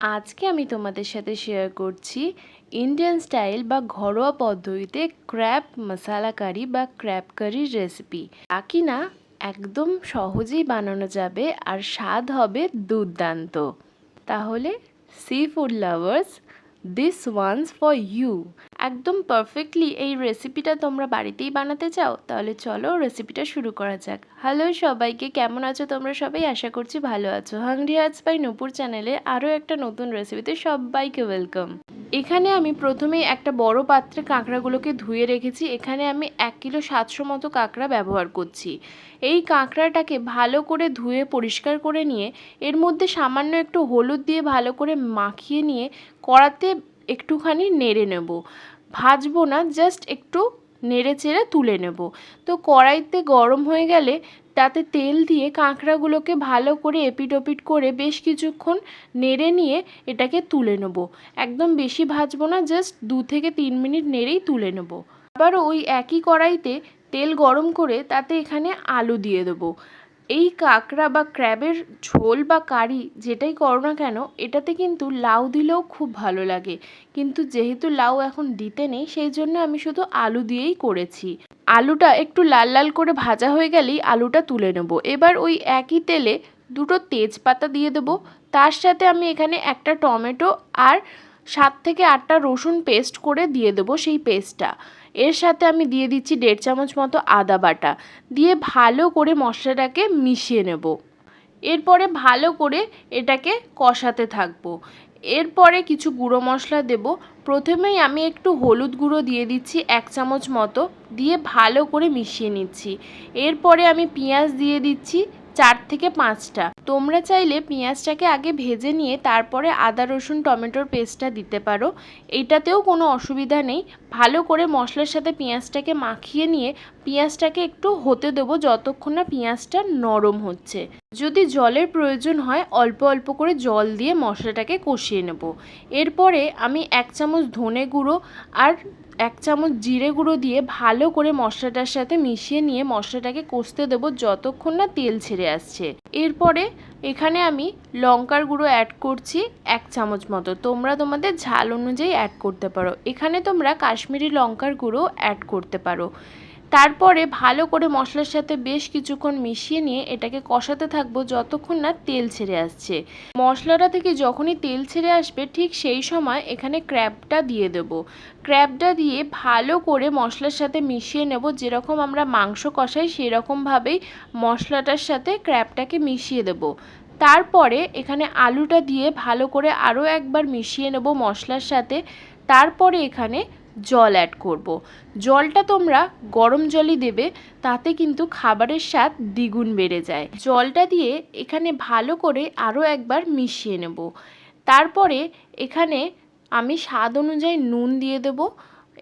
আজকে আমি তোমাদের সাথে শেয়ার করছি ইন্ডিয়ান স্টাইল বা ঘরোয়া পদ্ধতিতে ক্র্যাব মশালা কারি বা ক্র্যাব কারির রেসিপি তা কিনা একদম সহজেই বানানো যাবে আর স্বাদ হবে দুর্দান্ত। তাহলে seafood lovers this one's for you একদম পারফেক্টলি এই রেসিপিটা তোমরা বাড়িতেই বানাতে চাও, তাহলে চলো রেসিপিটা শুরু করা যাক। হ্যালো সবাইকে, কেমন আছো তোমরা সবাই? আশা করছি ভালো আছো। হাংরি হার্টস বাই নূপুর চ্যানেলে আরও একটা নতুন রেসিপিতে সবাইকে ওয়েলকাম এখানে আমি প্রথমেই একটা বড় পাত্রে কাঁকড়াগুলোকে ধুয়ে রেখেছি। এখানে আমি এক কিলো সাতশো মতো কাঁকড়া ব্যবহার করছি। এই কাঁকড়াটাকে ভালো করে ধুয়ে পরিষ্কার করে নিয়ে, এর মধ্যে সামান্য একটু হলুদ দিয়ে ভালো করে মাখিয়ে নিয়ে, কড়াতে একটুখানি নেড়ে নেব। ভাজবো না জাস্ট একটু নেড়ে চেড়ে তুলে নেব। তো কড়াইতে গরম হয়ে গেলে তাতে তেল দিয়ে কাঁকড়াগুলোকে ভালো করে এপিট ওপিট করে বেশ কিছুক্ষণ নেড়ে নিয়ে এটাকে তুলে নেব। একদম বেশি ভাজবো না জাস্ট দু থেকে তিন মিনিট নেড়েই তুলে নেব। আবার ওই একই কড়াইতে তেল গরম করে তাতে এখানে আলু দিয়ে দেবো। এই কাঁকড়া বা ক্র্যাবের ঝোল বা কারি যেটাই করো না কেন, এটাতে কিন্তু লাউ দিলেও খুব ভালো লাগে। কিন্তু যেহেতু লাউ এখন দিতে নেই, সেই জন্য আমি শুধু আলু দিয়েই করেছি। আলুটা একটু লাল লাল করে ভাজা হয়ে গেলেই আলুটা তুলে নেব। এবার ওই একই তেলে দুটো তেজপাতা দিয়ে দেবো। তার সাথে আমি এখানে একটা টমেটো আর সাত থেকে আটটা রসুন পেস্ট করে দিয়ে দেবো সেই পেস্টটা এর সাথে আমি দিয়ে দিচ্ছি দেড় চামচ মতো আদা বাটা। দিয়ে ভালো করে মশলাটাকে মিশিয়ে নেব। এরপরে ভালো করে এটাকে কষাতে থাকব। এরপরে কিছু গুঁড়ো মশলা দেব। প্রথমেই আমি একটু হলুদ গুঁড়ো দিয়ে দিচ্ছি এক চামচ মতো। দিয়ে ভালো করে মিশিয়ে নিচ্ছি। এরপরে আমি পেঁয়াজ দিয়ে দিচ্ছি চার থেকে পাঁচটা। তোমরা চাইলে পেঁয়াজটাকে আগে ভেজে নিয়ে তারপরে আদা, রসুন, টমেটোর পেস্টটা দিতে পারো। এটাতেও কোনো অসুবিধা নেই। ভালো করে মশলার সাথে পেঁয়াজটাকে মাখিয়ে নিয়ে পেঁয়াজটাকে একটু হতে দেবো যতক্ষণ না পেঁয়াজটা নরম হচ্ছে। যদি জলের প্রয়োজন হয়, অল্প অল্প করে জল দিয়ে মশলাটাকে কষিয়ে নেব। এরপরে আমি এক চামচ ধনে গুঁড়ো আর এক চামচ জিরে গুঁড়ো দিয়ে ভালো করে মশলাটার সাথে মিশিয়ে নিয়ে মশলাটাকে কষতে দেবো যতক্ষণ না তেল ছেড়ে আসছে। এরপরে এখানে আমি লঙ্কার গুঁড়ো অ্যাড করছি এক চামচ মতো। তোমরা তোমাদের ঝাল অনুযায়ী অ্যাড করতে পারো। এখানে তোমরা কাশ্মীরি লঙ্কার গুঁড়ো অ্যাড করতে পারো। তারপরে ভালো করে মশলার সাথে বেশ কিছুক্ষণ মিশিয়ে নিয়ে এটাকে কষাতে থাকব যতক্ষণ না তেল ছেড়ে আসছে। মশলাটা থেকে যখনই তেল ছেড়ে আসবে, ঠিক সেই সময় এখানে ক্র্যাবটা দিয়ে দেব। ক্র্যাবটা দিয়ে ভালো করে মশলার সাথে মিশিয়ে নেব। যেরকম আমরা মাংস কষাই, সেরকমভাবেই মশলাটার সাথে ক্র্যাবটাকে মিশিয়ে দেব। তারপরে এখানে আলুটা দিয়ে ভালো করে আরও একবার মিশিয়ে নেব মশলার সাথে। তারপরে এখানে জল অ্যাড করব। জলটা তোমরা গরম জলই দেবে, তাতে কিন্তু খাবারের স্বাদ দ্বিগুণ বেড়ে যায়। জলটা দিয়ে এখানে ভালো করে আরও একবার মিশিয়ে নেব। তারপরে এখানে আমি স্বাদ অনুযায়ী নুন দিয়ে দেব।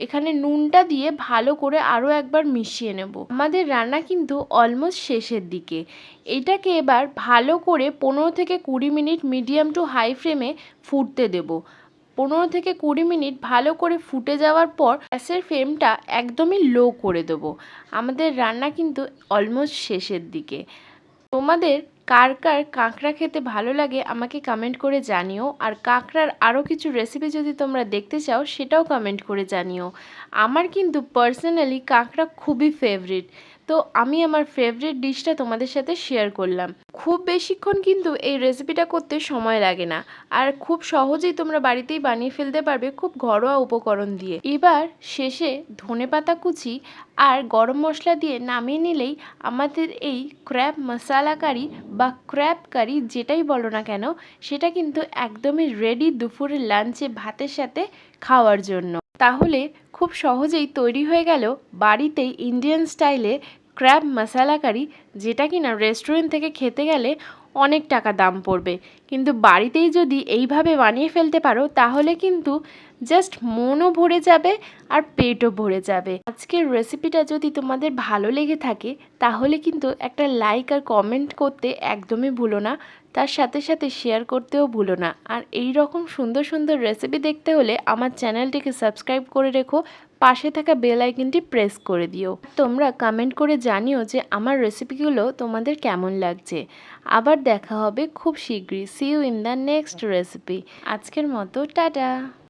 এখানে নুনটা দিয়ে ভালো করে আরও একবার মিশিয়ে নেব। আমাদের রান্না কিন্তু অলমোস্ট শেষের দিকে। এটাকে এবার ভালো করে পনেরো থেকে কুড়ি মিনিট মিডিয়াম টু হাই ফ্লেমে ফুটতে দেবো। পনেরো থেকে কুড়ি মিনিট ভালো করে ফুটে যাওয়ার পর গ্যাসের ফ্লেমটা একদমই লো করে দেবো। আমাদের রান্না কিন্তু অলমোস্ট শেষের দিকে। তোমাদের কার কার কাঁকড়া খেতে ভালো লাগে আমাকে কমেন্ট করে জানিও। আর কাঁকড়ার আরও কিছু রেসিপি যদি তোমরা দেখতে চাও, সেটাও কমেন্ট করে জানিও। আমার কিন্তু পার্সোনালি কাঁকড়া খুবই ফেভারিট তো আমি আমার ফেভারিট ডিশটা তোমাদের সাথে শেয়ার করলাম। খুব বেশিক্ষণ কিন্তু এই রেসিপিটা করতে সময় লাগে না। আর খুব সহজেই তোমরা বাড়িতেই বানিয়ে ফেলতে পারবে খুব ঘরোয়া উপকরণ দিয়ে। এবার শেষে ধনে পাতা কুচি আর গরম মশলা দিয়ে নামিয়ে নিলেই আমাদের এই ক্র্যাব মশালা কারি বা ক্র্যাব কারি যেটাই বলো না কেন, সেটা কিন্তু একদমই রেডি দুপুরের লাঞ্চে ভাতের সাথে খাওয়ার জন্য। তাহলে খুব সহজেই তৈরি হয়ে গেল বাড়িতেই ইন্ডিয়ান স্টাইলে ক্র্যাব মশালা কারি যেটা কিনা রেস্টুরেন্ট থেকে খেতে গেলে অনেক টাকা দাম পড়বে। কিন্তু বাড়িতেই যদি এইভাবে বানিয়ে ফেলতে পারো, তাহলে কিন্তু জাস্ট মনও ভরে যাবে আর পেটও ভরে যাবে। আজকের রেসিপিটা যদি তোমাদের ভালো লেগে থাকে, তাহলে কিন্তু একটা লাইক আর কমেন্ট করতে একদমই ভুলো না। তার সাথে সাথে শেয়ার করতেও ভুলো না। আর এই রকম সুন্দর সুন্দর রেসিপি দেখতে হলে আমার চ্যানেলটিকে সাবস্ক্রাইব করে রেখো। পাশে থাকা বেল আইকনটি প্রেস করে দিও। তোমরা কমেন্ট করে জানিও যে আমার রেসিপিগুলো তোমাদের কেমন লাগছে। আবার দেখা হবে খুব শীঘ্রই। See you in the next recipe আজকের মতো, টাটা!